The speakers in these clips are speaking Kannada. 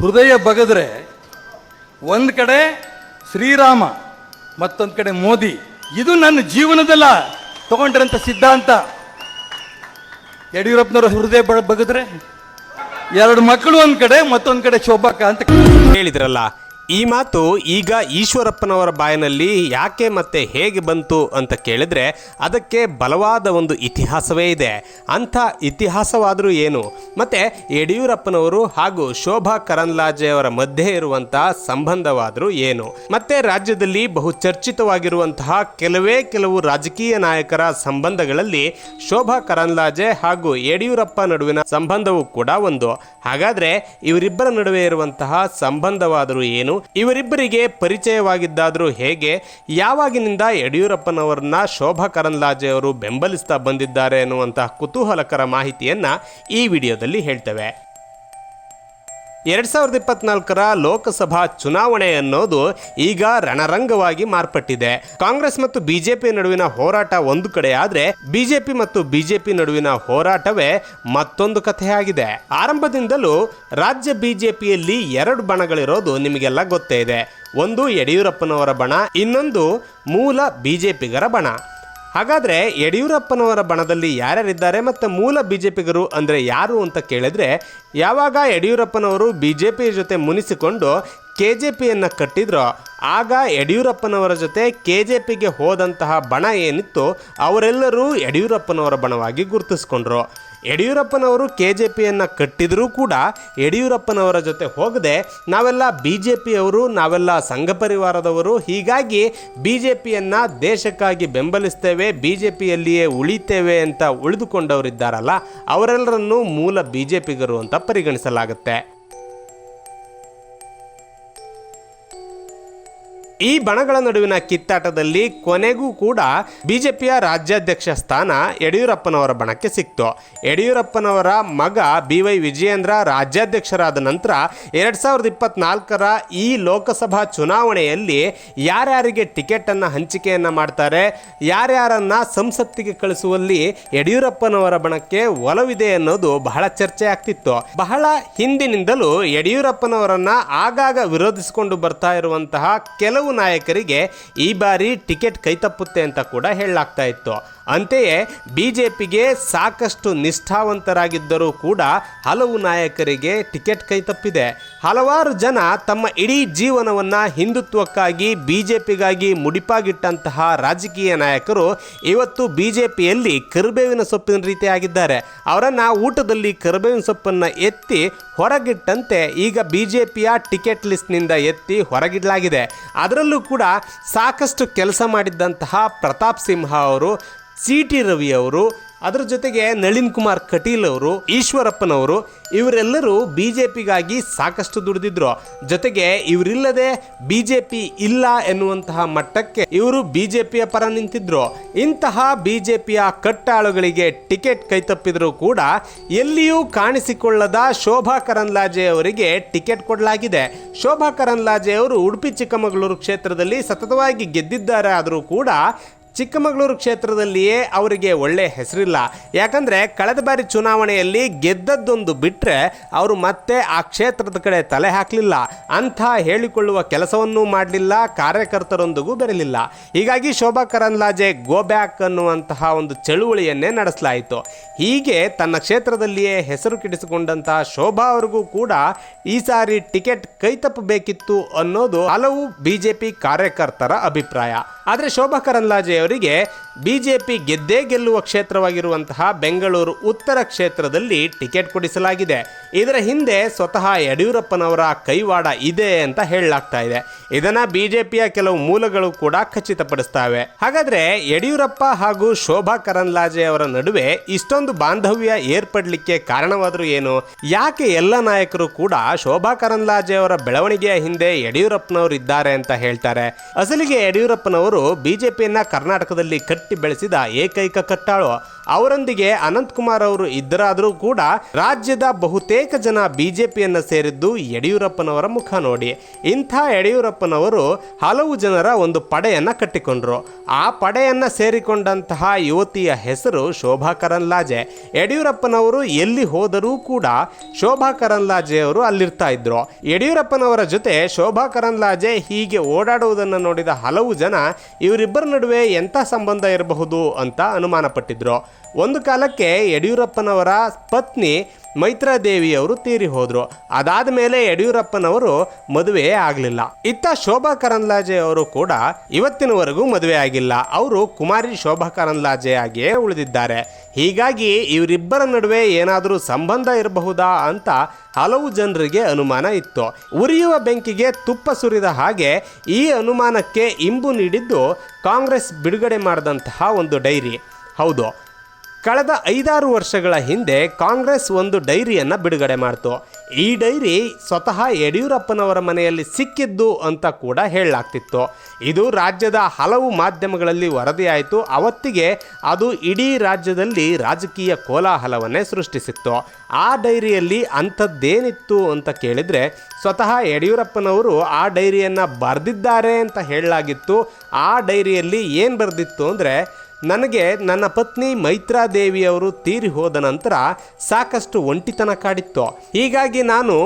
ಹೃದಯ ಬಗದ್ರೆ ಒಂದು ಕಡೆ ಶ್ರೀರಾಮ, ಮತ್ತೊಂದು ಕಡೆ ಮೋದಿ. ಇದು ನನ್ನ ಜೀವನದಲ್ಲ. ತಗೊಂಡ್ರಂತ ಸಿದ್ಧಾಂತ. ಯಡಿಯೂರಪ್ಪನವರು ಹೃದಯ ಬಗದ್ರೆ ಎರಡು ಮಕ್ಕಳು ಒಂದು ಕಡೆ, ಮತ್ತೊಂದು ಕಡೆ ಶೋಭಾಕ ಅಂತ ಹೇಳಿದ್ರಲ್ಲ ಈ ಮಾತು ಈಗ ಈಶ್ವರಪ್ಪನವರ ಬಾಯಿನಲ್ಲಿ ಯಾಕೆ ಮತ್ತೆ ಹೇಗೆ ಬಂತು ಅಂತ ಕೇಳಿದ್ರೆ ಅದಕ್ಕೆ ಬಲವಾದ ಒಂದು ಇತಿಹಾಸವೇ ಇದೆ. ಅಂಥ ಇತಿಹಾಸವಾದರೂ ಏನು? ಮತ್ತೆ ಯಡಿಯೂರಪ್ಪನವರು ಹಾಗೂ ಶೋಭಾ ಕರಂದ್ಲಾಜೆಯವರ ಮಧ್ಯೆ ಇರುವಂತಹ ಸಂಬಂಧವಾದರೂ ಏನು? ಮತ್ತೆ ರಾಜ್ಯದಲ್ಲಿ ಬಹು ಚರ್ಚಿತವಾಗಿರುವಂತಹ ಕೆಲವೇ ಕೆಲವು ರಾಜಕೀಯ ನಾಯಕರ ಸಂಬಂಧಗಳಲ್ಲಿ ಶೋಭಾ ಕರಂದ್ಲಾಜೆ ಹಾಗೂ ಯಡಿಯೂರಪ್ಪ ನಡುವಿನ ಸಂಬಂಧವೂ ಕೂಡ ಒಂದು. ಹಾಗಾದರೆ ಇವರಿಬ್ಬರ ನಡುವೆ ಇರುವಂತಹ ಸಂಬಂಧವಾದರೂ ಏನು? ಇವರಿಬ್ಬರಿಗೆ ಪರಿಚಯವಾಗಿದ್ದಾದರೂ ಹೇಗೆ? ಯಾವಾಗಿನಿಂದ ಯಡಿಯೂರಪ್ಪನವರನ್ನ ಶೋಭಾ ಕರಂದ್ಲಾಜೆ ಅವರು ಬೆಂಬಲಿಸ್ತಾ ಬಂದಿದ್ದಾರೆ ಎನ್ನುವಂತಹ ಕುತೂಹಲಕರ ಮಾಹಿತಿಯನ್ನ ಈ ವಿಡಿಯೋದಲ್ಲಿ ಹೇಳ್ತೇವೆ. ಎರಡ್ ಸಾವಿರದ ಇಪ್ಪತ್ನಾಲ್ಕರ ಲೋಕಸಭಾ ಚುನಾವಣೆ ಅನ್ನೋದು ಈಗ ರಣರಂಗವಾಗಿ ಮಾರ್ಪಟ್ಟಿದೆ. ಕಾಂಗ್ರೆಸ್ ಮತ್ತು ಬಿಜೆಪಿ ನಡುವಿನ ಹೋರಾಟ ಒಂದು ಕಡೆ ಆದ್ರೆ ಬಿಜೆಪಿ ಮತ್ತು ಬಿಜೆಪಿ ನಡುವಿನ ಹೋರಾಟವೇ ಮತ್ತೊಂದು ಕಥೆಯಾಗಿದೆ. ಆರಂಭದಿಂದಲೂ ರಾಜ್ಯ ಬಿಜೆಪಿಯಲ್ಲಿ ಎರಡು ಬಣಗಳಿರೋದು ನಿಮಗೆಲ್ಲ ಗೊತ್ತೇ ಇದೆ. ಒಂದು ಯಡಿಯೂರಪ್ಪನವರ ಬಣ, ಇನ್ನೊಂದು ಮೂಲ ಬಿಜೆಪಿಗರ ಬಣ. ಹಾಗಾದ್ರೆ ಯಡಿಯೂರಪ್ಪನವರ ಬಣದಲ್ಲಿ ಯಾರ್ಯಾರಿದ್ದಾರೆ ಮತ್ತು ಮೂಲ ಬಿಜೆಪಿಗರು ಅಂದರೆ ಯಾರು ಅಂತ ಕೇಳಿದ್ರೆ ಯಾವಾಗ ಯಡಿಯೂರಪ್ಪನವರು ಬಿಜೆಪಿ ಜೊತೆ ಮುನಿಸಿಕೊಂಡು ಕೆ ಜೆ ಪಿಯನ್ನು ಕಟ್ಟಿದ್ರೋ ಆಗ ಯಡಿಯೂರಪ್ಪನವರ ಜೊತೆ ಕೆ ಜೆ ಪಿಗೆ ಹೋದಂತಹ ಬಣ ಏನಿತ್ತು ಅವರೆಲ್ಲರೂ ಯಡಿಯೂರಪ್ಪನವರ ಬಣವಾಗಿ ಗುರುತಿಸ್ಕೊಂಡ್ರು. ಯಡಿಯೂರಪ್ಪನವರು ಕೆ ಜೆ ಪಿಯನ್ನು ಕಟ್ಟಿದರೂ ಕೂಡ ಯಡಿಯೂರಪ್ಪನವರ ಜೊತೆ ಹೋಗದೆ ನಾವೆಲ್ಲ ಬಿ ಜೆ ಪಿಯವರು ನಾವೆಲ್ಲ ಸಂಘ ಪರಿವಾರದವರು, ಹೀಗಾಗಿ ಬಿ ಜೆ ಪಿಯನ್ನು ದೇಶಕ್ಕಾಗಿ ಬೆಂಬಲಿಸ್ತೇವೆ ಬಿ ಜೆ ಪಿಯಲ್ಲಿಯೇ ಉಳಿತೇವೆ ಅಂತ ಉಳಿದುಕೊಂಡವರಿದ್ದಾರಲ್ಲ, ಅವರೆಲ್ಲರನ್ನೂ ಮೂಲ ಬಿ ಜೆ ಪಿಗರು ಅಂತ ಪರಿಗಣಿಸಲಾಗುತ್ತೆ. ಈ ಬಣಗಳ ನಡುವಿನ ಕಿತ್ತಾಟದಲ್ಲಿ ಕೊನೆಗೂ ಕೂಡ ಬಿಜೆಪಿಯ ರಾಜ್ಯಾಧ್ಯಕ್ಷ ಸ್ಥಾನ ಯಡಿಯೂರಪ್ಪನವರ ಬಣಕ್ಕೆ ಸಿಕ್ತು. ಯಡಿಯೂರಪ್ಪನವರ ಮಗ ಬಿ ವೈ ವಿಜಯೇಂದ್ರ ರಾಜ್ಯಾಧ್ಯಕ್ಷರಾದ ನಂತರ ಎರಡ್ ಸಾವಿರದ ಇಪ್ಪತ್ನಾಲ್ಕರ ಈ ಲೋಕಸಭಾ ಚುನಾವಣೆಯಲ್ಲಿ ಯಾರ್ಯಾರಿಗೆ ಟಿಕೆಟ್ ಅನ್ನ ಹಂಚಿಕೆಯನ್ನ ಮಾಡ್ತಾರೆ, ಯಾರ್ಯಾರನ್ನ ಸಂಸತ್ತಿಗೆ ಕಳಿಸುವಲ್ಲಿ ಯಡಿಯೂರಪ್ಪನವರ ಬಣಕ್ಕೆ ಒಲವಿದೆ ಅನ್ನೋದು ಬಹಳ ಚರ್ಚೆ ಆಗ್ತಿತ್ತು ಬಹಳ ಹಿಂದಿನಿಂದಲೂ ಯಡಿಯೂರಪ್ಪನವರನ್ನ ಆಗಾಗ ವಿರೋಧಿಸಿಕೊಂಡು ಬರ್ತಾ ಇರುವಂತಹ ಕೆಲವು ನಾಯಕರಿಗೆ ಈ ಬಾರಿ ಟಿಕೆಟ್ ಕೈತಪ್ಪುತ್ತೆ ಅಂತ ಕೂಡ ಹೇಳಲಾಗ್ತಾ ಇತ್ತು. ಅಂತೆಯೇ ಬಿಜೆಪಿಗೆ ಸಾಕಷ್ಟು ನಿಷ್ಠಾವಂತರಾಗಿದ್ದರೂ ಕೂಡ ಹಲವು ನಾಯಕರಿಗೆ ಟಿಕೆಟ್ ಕೈತಪ್ಪಿದೆ ಹಲವಾರು ಜನ ತಮ್ಮ ಇಡೀ ಜೀವನವನ್ನು ಹಿಂದುತ್ವಕ್ಕಾಗಿ, ಬಿಜೆಪಿಗಾಗಿ ಮುಡಿಪಾಗಿಟ್ಟಂತಹ ರಾಜಕೀಯ ನಾಯಕರು ಇವತ್ತು ಬಿಜೆಪಿಯಲ್ಲಿ ಕರಿಬೇವಿನ ಸೊಪ್ಪಿನ ರೀತಿಯಾಗಿದ್ದಾರೆ. ಅವರನ್ನು ಊಟದಲ್ಲಿ ಕರಿಬೇವಿನ ಸೊಪ್ಪನ್ನು ಎತ್ತಿ ಹೊರಗಿಟ್ಟಂತೆ ಈಗ ಬಿಜೆಪಿಯ ಟಿಕೆಟ್ ಲಿಸ್ಟ್ನಿಂದ ಎತ್ತಿ ಹೊರಗಿಡಲಾಗಿದೆ. ಅದರಲ್ಲೂ ಕೂಡ ಸಾಕಷ್ಟು ಕೆಲಸ ಮಾಡಿದ್ದಂತಹ ಪ್ರತಾಪ್ ಸಿಂಹ ಅವರು ಸಿ ಟಿ ರವಿ ಅವರು, ಅದರ ಜೊತೆಗೆ ನಳಿನ್ ಕುಮಾರ್ ಕಟೀಲ್ ಅವರು, ಈಶ್ವರಪ್ಪನವರು, ಇವರೆಲ್ಲರೂ ಬಿ ಜೆ ಪಿಗಾಗಿ ಸಾಕಷ್ಟು ದುಡಿದಿದ್ರು. ಜೊತೆಗೆ ಇವರಿಲ್ಲದೆ ಬಿ ಜೆ ಪಿ ಇಲ್ಲ ಎನ್ನುವಂತಹ ಮಟ್ಟಕ್ಕೆ ಇವರು ಬಿ ಜೆ ಪಿಯ ಪರ ನಿಂತಿದ್ರು. ಇಂತಹ ಬಿ ಜೆ ಪಿಯ ಕಟ್ಟಾಳುಗಳಿಗೆ ಟಿಕೆಟ್ ಕೈತಪ್ಪಿದರೂ ಕೂಡ ಎಲ್ಲಿಯೂ ಕಾಣಿಸಿಕೊಳ್ಳದ ಶೋಭಾ ಕರಂದ್ಲಾಜೆ ಅವರಿಗೆ ಟಿಕೆಟ್ ಕೊಡಲಾಗಿದೆ. ಶೋಭಾ ಕರಂದ್ಲಾಜೆ ಅವರು ಉಡುಪಿ ಚಿಕ್ಕಮಗಳೂರು ಕ್ಷೇತ್ರದಲ್ಲಿ ಸತತವಾಗಿ ಗೆದ್ದಿದ್ದಾರೆ ಆದರೂ ಕೂಡ ಚಿಕ್ಕಮಗಳೂರು ಕ್ಷೇತ್ರದಲ್ಲಿಯೇ ಅವರಿಗೆ ಒಳ್ಳೆ ಹೆಸರಿಲ್ಲ. ಯಾಕಂದರೆ ಕಳೆದ ಬಾರಿ ಚುನಾವಣೆಯಲ್ಲಿ ಗೆದ್ದದ್ದೊಂದು ಬಿಟ್ಟರೆ ಅವರು ಮತ್ತೆ ಆ ಕ್ಷೇತ್ರದ ಕಡೆ ತಲೆ ಹಾಕಲಿಲ್ಲ. ಅಂಥ ಹೇಳಿಕೊಳ್ಳುವ ಕೆಲಸವನ್ನೂ ಮಾಡಲಿಲ್ಲ, ಕಾರ್ಯಕರ್ತರೊಂದಿಗೂ ಬೆರಲಿಲ್ಲ ಹೀಗಾಗಿ ಶೋಭಾ ಕರಂದ್ಲಾಜೆ ಗೋ ಬ್ಯಾಕ್ ಅನ್ನುವಂತಹ ಒಂದು ಚಳುವಳಿಯನ್ನೇ ನಡೆಸಲಾಯಿತು. ಹೀಗೆ ತನ್ನ ಕ್ಷೇತ್ರದಲ್ಲಿಯೇ ಹೆಸರು ಕೆಡಿಸಿಕೊಂಡಂತಹ ಶೋಭಾ ಅವರಿಗೂ ಕೂಡ ಈ ಸಾರಿ ಟಿಕೆಟ್ ಕೈತಪ್ಪಬೇಕಿತ್ತು ಅನ್ನೋದು ಹಲವು ಬಿಜೆಪಿ ಕಾರ್ಯಕರ್ತರ ಅಭಿಪ್ರಾಯ. ಆದರೆ ಶೋಭಾ ಕರಂದ್ಲಾಜೆ ಅವರಿಗೆ ಬಿಜೆಪಿ ಗೆದ್ದೇ ಗೆಲ್ಲುವ ಕ್ಷೇತ್ರವಾಗಿರುವಂತಹ ಬೆಂಗಳೂರು ಉತ್ತರ ಕ್ಷೇತ್ರದಲ್ಲಿ ಟಿಕೆಟ್ ಕೊಡಿಸಲಾಗಿದೆ. ಇದರ ಹಿಂದೆ ಸ್ವತಃ ಯಡಿಯೂರಪ್ಪನವರ ಕೈವಾಡ ಇದೆ ಅಂತ ಹೇಳಲಾಗ್ತಾ ಇದೆ. ಇದನ್ನ ಬಿಜೆಪಿಯ ಕೆಲವು ಮೂಲಗಳು ಕೂಡ ಖಚಿತಪಡಿಸ್ತವೆ. ಹಾಗಾದ್ರೆ ಯಡಿಯೂರಪ್ಪ ಹಾಗೂ ಶೋಭಾ ಕರಂದ್ಲಾಜೆ ಅವರ ನಡುವೆ ಇಷ್ಟೊಂದು ಬಾಂಧವ್ಯ ಏರ್ಪಡಲಿಕ್ಕೆ ಕಾರಣವಾದರೂ ಏನು? ಯಾಕೆ ಎಲ್ಲ ನಾಯಕರು ಕೂಡ ಶೋಭಾ ಕರಂದ್ಲಾಜೆ ಅವರ ಬೆಳವಣಿಗೆಯ ಹಿಂದೆ ಯಡಿಯೂರಪ್ಪನವರು ಇದ್ದಾರೆ ಅಂತ ಹೇಳ್ತಾರೆ. ಅಸಲಿಗೆ ಯಡಿಯೂರಪ್ಪನವರು ಬಿಜೆಪಿಯನ್ನ ಕರ್ನಾಟಕದಲ್ಲಿ ಕಟ್ಟಿ ಬೆಳೆಸಿದ ಏಕೈಕ ಕಟ್ಟಾಳು ಅವರೊಂದಿಗೆ ಅನಂತಕುಮಾರ್ ಅವರು ಇದ್ದರಾದರೂ ಕೂಡ ರಾಜ್ಯದ ಬಹುತೇಕ ಜನ ಬಿಜೆಪಿಯನ್ನು ಸೇರಿದ್ದು ಯಡಿಯೂರಪ್ಪನವರ ಮುಖ ನೋಡಿ. ಇಂಥ ಯಡಿಯೂರಪ್ಪನವರು ಹಲವು ಜನರ ಒಂದು ಪಡೆಯನ್ನು ಕಟ್ಟಿಕೊಂಡ್ರು. ಆ ಪಡೆಯನ್ನು ಸೇರಿಕೊಂಡಂತಹ ಯುವತಿಯ ಹೆಸರು ಶೋಭಾ ಕರನ್ಲಾಜೆ ಯಡಿಯೂರಪ್ಪನವರು ಎಲ್ಲಿ ಹೋದರೂ ಕೂಡ ಶೋಭಾ ಕರಂದ್ಲಾಜೆ ಅವರು ಅಲ್ಲಿರ್ತಾ ಇದ್ರು. ಯಡಿಯೂರಪ್ಪನವರ ಜೊತೆ ಶೋಭಾ ಕರನ್ಲಾಜೆ ಹೀಗೆ ಓಡಾಡುವುದನ್ನು ನೋಡಿದ ಹಲವು ಜನ ಇವರಿಬ್ಬರ ನಡುವೆ ಎಂಥ ಸಂಬಂಧ ಇರಬಹುದು ಅಂತ ಅನುಮಾನಪಟ್ಟಿದ್ರು. ಒಂದು ಕಾಲಕ್ಕೆ ಯಡಿಯೂರಪ್ಪನವರ ಪತ್ನಿ ಮೈತ್ರಾದೇವಿಯವರು ತೀರಿ ಹೋದರು ಅದಾದ ಮೇಲೆ ಯಡಿಯೂರಪ್ಪನವರು ಮದುವೆ ಆಗಲಿಲ್ಲ. ಇತ್ತ ಶೋಭಾ ಕರಂದ್ಲಾಜೆ ಅವರು ಕೂಡ ಇವತ್ತಿನವರೆಗೂ ಮದುವೆ ಆಗಿಲ್ಲ. ಅವರು ಕುಮಾರಿ ಶೋಭಾ ಕರಂದ್ಲಾಜೆ ಆಗಿಯೇ ಉಳಿದಿದ್ದಾರೆ. ಹೀಗಾಗಿ ಇವರಿಬ್ಬರ ನಡುವೆ ಏನಾದರೂ ಸಂಬಂಧ ಇರಬಹುದಾ ಅಂತ ಹಲವು ಜನರಿಗೆ ಅನುಮಾನ ಇತ್ತು. ಉರಿಯುವ ಬೆಂಕಿಗೆ ತುಪ್ಪ ಸುರಿದ ಹಾಗೆ ಈ ಅನುಮಾನಕ್ಕೆ ಇಂಬು ನೀಡಿದ್ದು ಕಾಂಗ್ರೆಸ್ ಬಿಡುಗಡೆ ಮಾಡಿದಂತಹ ಒಂದು ಡೈರಿ. ಹೌದು ಕಳೆದ ಐದಾರು ವರ್ಷಗಳ ಹಿಂದೆ ಕಾಂಗ್ರೆಸ್ ಒಂದು ಡೈರಿಯನ್ನು ಬಿಡುಗಡೆ ಮಾಡ್ತು. ಈ ಡೈರಿ ಸ್ವತಃ ಯಡಿಯೂರಪ್ಪನವರ ಮನೆಯಲ್ಲಿ ಸಿಕ್ಕಿದ್ದು ಅಂತ ಕೂಡ ಹೇಳಲಾಗ್ತಿತ್ತು. ಇದು ರಾಜ್ಯದ ಹಲವು ಮಾಧ್ಯಮಗಳಲ್ಲಿ ವರದಿಯಾಯಿತು. ಅವತ್ತಿಗೆ ಅದು ಇಡೀ ರಾಜ್ಯದಲ್ಲಿ ರಾಜಕೀಯ ಕೋಲಾಹಲವನ್ನೇ ಸೃಷ್ಟಿಸಿತ್ತು. ಆ ಡೈರಿಯಲ್ಲಿ ಅಂಥದ್ದೇನಿತ್ತು ಅಂತ ಕೇಳಿದರೆ, ಸ್ವತಃ ಯಡಿಯೂರಪ್ಪನವರು ಆ ಡೈರಿಯನ್ನು ಬರೆದಿದ್ದಾರೆ ಅಂತ ಹೇಳಲಾಗಿತ್ತು. ಆ ಡೈರಿಯಲ್ಲಿ ಏನು ಬರೆದಿತ್ತು ಅಂದರೆ ನನಗೆ ನನ್ನ ಪತ್ನಿ ಮೈತ್ರಾದೇವಿಯವರು ತೀರಿ ಹೋದ ನಂತರ ಸಾಕಷ್ಟು ಒಂಟಿತನ ಕಾಡಿತ್ತು. ಹೀಗಾಗಿ ನಾನು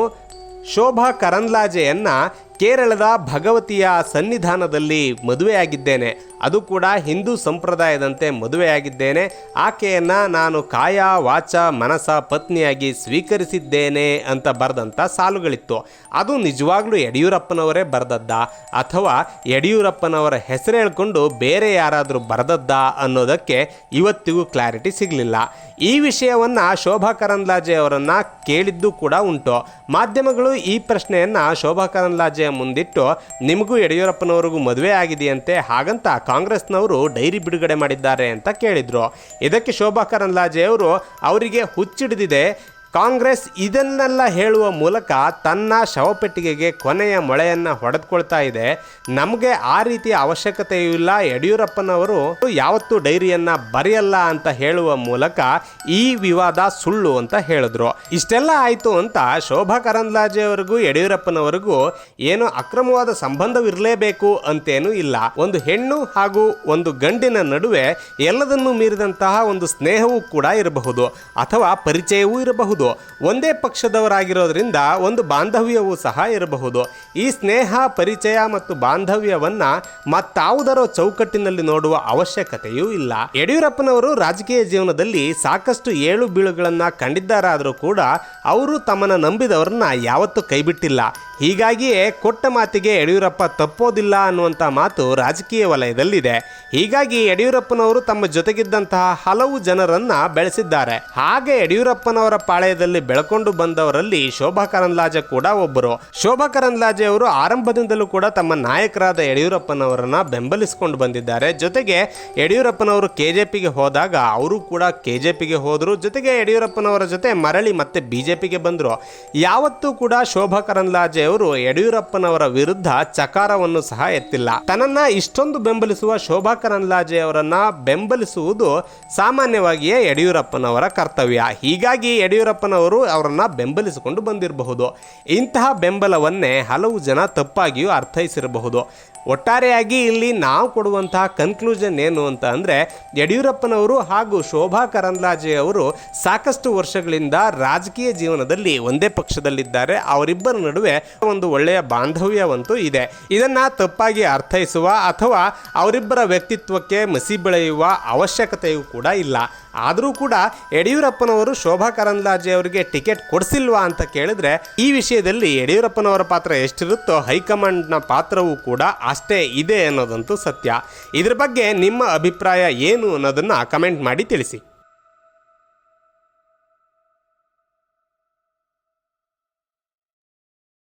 ಶೋಭಾ ಕರಂದ್ಲಾಜೆಯನ್ನು ಕೇರಳದ ಭಗವತಿಯ ಸನ್ನಿಧಾನದಲ್ಲಿ ಮದುವೆಯಾಗಿದ್ದೇನೆ. ಅದು ಕೂಡ ಹಿಂದೂ ಸಂಪ್ರದಾಯದಂತೆ ಮದುವೆಯಾಗಿದ್ದೇನೆ. ಆಕೆಯನ್ನು ನಾನು ಕಾಯ, ವಾಚ, ಮನಸ, ಪತ್ನಿಯಾಗಿ ಸ್ವೀಕರಿಸಿದ್ದೇನೆ ಅಂತ ಬರೆದಂಥ ಸಾಲುಗಳಿತ್ತು. ಅದು ನಿಜವಾಗ್ಲೂ ಯಡಿಯೂರಪ್ಪನವರೇ ಬರೆದದ್ದ? ಅಥವಾ ಯಡಿಯೂರಪ್ಪನವರ ಹೆಸರು ಹೇಳ್ಕೊಂಡು ಬೇರೆ ಯಾರಾದರೂ ಬರೆದದ್ದ ಅನ್ನೋದಕ್ಕೆ ಇವತ್ತಿಗೂ ಕ್ಲಾರಿಟಿ ಸಿಗಲಿಲ್ಲ. ಈ ವಿಷಯವನ್ನು ಶೋಭಾ ಕರಂದ್ಲಾಜೆ ಅವರನ್ನು ಕೇಳಿದ್ದು ಕೂಡ ಉಂಟು. ಮಾಧ್ಯಮಗಳು ಈ ಪ್ರಶ್ನೆಯನ್ನು ಶೋಭಾ ಕರಂದ್ಲಾಜೆಯ ಮುಂದಿಟ್ಟು, ನಿಮಗೂ ಯಡಿಯೂರಪ್ಪನವರಿಗೂ ಮದುವೆ ಆಗಿದೆಯಂತೆ, ಹಾಗಂತ ಕಾಂಗ್ರೆಸ್ನವರು ಡೈರಿ ಬಿಡುಗಡೆ ಮಾಡಿದ್ದಾರೆ ಅಂತ ಕೇಳಿದ್ರು. ಇದಕ್ಕೆ ಶೋಭಾ ಕರಂದ್ಲಾಜೆ ಅವರು, ಅವರಿಗೆ ಹುಚ್ಚಿಡಿದಿದೆ ಕಾಂಗ್ರೆಸ್ ಇದನ್ನೆಲ್ಲ ಹೇಳುವ ಮೂಲಕ ತನ್ನ ಶವಪೆಟ್ಟಿಗೆಗೆ ಕೊನೆಯ ಮೊಳೆಯನ್ನು ಹೊಡೆದುಕೊಳ್ತಾ ಇದೆ. ನಮಗೆ ಆ ರೀತಿಯ ಅವಶ್ಯಕತೆಯೂ ಇಲ್ಲ. ಯಡಿಯೂರಪ್ಪನವರು ಯಾವತ್ತೂ ಡೈರಿಯನ್ನು ಬರೆಯಲ್ಲ ಅಂತ ಹೇಳುವ ಮೂಲಕ ಈ ವಿವಾದ ಸುಳ್ಳು ಅಂತ ಹೇಳಿದ್ರು. ಇಷ್ಟೆಲ್ಲ ಆಯಿತು ಅಂತ ಶೋಭಾ ಕರಂದ್ಲಾಜೆ ಅವರಿಗೂ, ಯಡಿಯೂರಪ್ಪನವರಿಗೂ ಏನು ಅಕ್ರಮವಾದ ಸಂಬಂಧವಿರಲೇಬೇಕು ಅಂತೇನೂ ಇಲ್ಲ. ಒಂದು ಹೆಣ್ಣು ಹಾಗೂ ಒಂದು ಗಂಡಿನ ನಡುವೆ ಎಲ್ಲದನ್ನೂ ಮೀರಿದಂತಹ ಒಂದು ಸ್ನೇಹವೂ ಕೂಡ ಇರಬಹುದು ಅಥವಾ ಪರಿಚಯವೂ ಇರಬಹುದು. ಒಂದೇ ಪಕ್ಷದವರಾಗಿರೋದ್ರಿಂದ ಒಂದು ಬಾಂಧವ್ಯವೂ ಸಹ ಇರಬಹುದು. ಈ ಸ್ನೇಹ, ಪರಿಚಯ ಮತ್ತು ಬಾಂಧವ್ಯವನ್ನ ಮತ್ತಾವುದರ ಚೌಕಟ್ಟಿನಲ್ಲಿ ನೋಡುವ ಅವಶ್ಯಕತೆಯೂ ಇಲ್ಲ. ಯಡಿಯೂರಪ್ಪನವರು ರಾಜಕೀಯ ಜೀವನದಲ್ಲಿ ಸಾಕಷ್ಟು ಏಳು ಬೀಳುಗಳನ್ನು ಕಂಡಿದ್ದಾರಾದರೂ ಕೂಡ ಅವರು ತಮ್ಮನ್ನು ನಂಬಿದವರನ್ನ ಯಾವತ್ತೂ ಕೈಬಿಟ್ಟಿಲ್ಲ. ಹೀಗಾಗಿಯೇ ಕೊಟ್ಟ ಮಾತಿಗೆ ಯಡಿಯೂರಪ್ಪ ತಪ್ಪೋದಿಲ್ಲ ಅನ್ನುವಂಥ ಮಾತು ರಾಜಕೀಯ ವಲಯದಲ್ಲಿದೆ. ಹೀಗಾಗಿ ಯಡಿಯೂರಪ್ಪನವರು ತಮ್ಮ ಜೊತೆಗಿದ್ದಂತಹ ಹಲವು ಜನರನ್ನ ಬೆಳೆಸಿದ್ದಾರೆ. ಹಾಗೆ ಯಡಿಯೂರಪ್ಪನವರ ಪಾಳೆಯದಲ್ಲಿ ಬೆಳಕೊಂಡು ಬಂದವರಲ್ಲಿ ಶೋಭಾ ಕರಂದ್ಲಾಜೆ ಕೂಡ ಒಬ್ಬರು. ಶೋಭಾ ಕರಂದ್ಲಾಜೆ ಅವರು ಆರಂಭದಿಂದಲೂ ಕೂಡ ತಮ್ಮ ನಾಯಕರಾದ ಯಡಿಯೂರಪ್ಪನವರನ್ನ ಬೆಂಬಲಿಸಿಕೊಂಡು ಬಂದಿದ್ದಾರೆ. ಜೊತೆಗೆ ಯಡಿಯೂರಪ್ಪನವರು ಕೆಜೆಪಿಗೆ ಹೋದಾಗ ಅವರು ಕೂಡ ಕೆಜೆಪಿಗೆ ಹೋದರು. ಜೊತೆಗೆ ಯಡಿಯೂರಪ್ಪನವರ ಜೊತೆ ಮರಳಿ ಮತ್ತೆ ಬಿಜೆಪಿಗೆ ಬಂದರು. ಯಾವತ್ತೂ ಕೂಡ ಶೋಭಾ ಕರಂದ್ಲಾಜೆ ಅವರು ಯಡಿಯೂರಪ್ಪನವರ ವಿರುದ್ಧ ಚಕಾರವನ್ನು ಸಹ ಎತ್ತಿಲ್ಲ. ತನ್ನನ್ನ ಇಷ್ಟೊಂದು ಬೆಂಬಲಿಸುವ ಶೋಭಾ ಕರಂದ್ಲಾಜೆ ಅವರನ್ನ ಬೆಂಬಲಿಸುವುದು ಸಾಮಾನ್ಯವಾಗಿಯೇ ಯಡಿಯೂರಪ್ಪನವರ ಕರ್ತವ್ಯ. ಹೀಗಾಗಿ ಯಡಿಯೂರಪ್ಪನವರು ಅವರನ್ನು ಬೆಂಬಲಿಸಿಕೊಂಡು ಬಂದಿರಬಹುದು. ಇಂತಹ ಬೆಂಬಲವನ್ನೇ ಹಲವು ಜನ ತಪ್ಪಾಗಿಯೂ ಅರ್ಥೈಸಿರಬಹುದು. ಒಟ್ಟಾರೆಯಾಗಿ ಇಲ್ಲಿ ನಾವು ಕೊಡುವಂತಹ ಕನ್ಕ್ಲೂಷನ್ ಏನು ಅಂತ ಅಂದರೆ, ಯಡಿಯೂರಪ್ಪನವರು ಹಾಗೂ ಶೋಭಾ ಕರಂದ್ಲಾಜೆ ಅವರು ಸಾಕಷ್ಟು ವರ್ಷಗಳಿಂದ ರಾಜಕೀಯ ಜೀವನದಲ್ಲಿ ಒಂದೇ ಪಕ್ಷದಲ್ಲಿದ್ದಾರೆ. ಅವರಿಬ್ಬರ ನಡುವೆ ಒಂದು ಒಳ್ಳೆಯ ಬಾಂಧವ್ಯವಂತೂ ಇದೆ. ಇದನ್ನು ತಪ್ಪಾಗಿ ಅರ್ಥೈಸುವ ಅಥವಾ ಅವರಿಬ್ಬರ ವ್ಯಕ್ತಿತ್ವಕ್ಕೆ ಮಸಿ ಬೆಳೆಯುವ ಅವಶ್ಯಕತೆಯೂ ಕೂಡ ಇಲ್ಲ. ಆದರೂ ಕೂಡ ಯಡಿಯೂರಪ್ಪನವರು ಶೋಭಾ ಕರಂದ್ಲಾಜೆ ಅವರಿಗೆ ಟಿಕೆಟ್ ಕೊಡಿಸಿಲ್ವಾ ಅಂತ ಕೇಳಿದ್ರೆ, ಈ ವಿಷಯದಲ್ಲಿ ಯಡಿಯೂರಪ್ಪನವರ ಪಾತ್ರ ಎಷ್ಟಿರುತ್ತೋ ಹೈಕಮಾಂಡ್ನ ಪಾತ್ರವೂ ಕೂಡ ಅಷ್ಟೇ ಇದೆ ಅನ್ನೋದಂತೂ ಸತ್ಯ. ಇದ್ರ ಬಗ್ಗೆ ನಿಮ್ಮ ಅಭಿಪ್ರಾಯ ಏನು ಅನ್ನೋದನ್ನು ಕಮೆಂಟ್ ಮಾಡಿ ತಿಳಿಸಿ.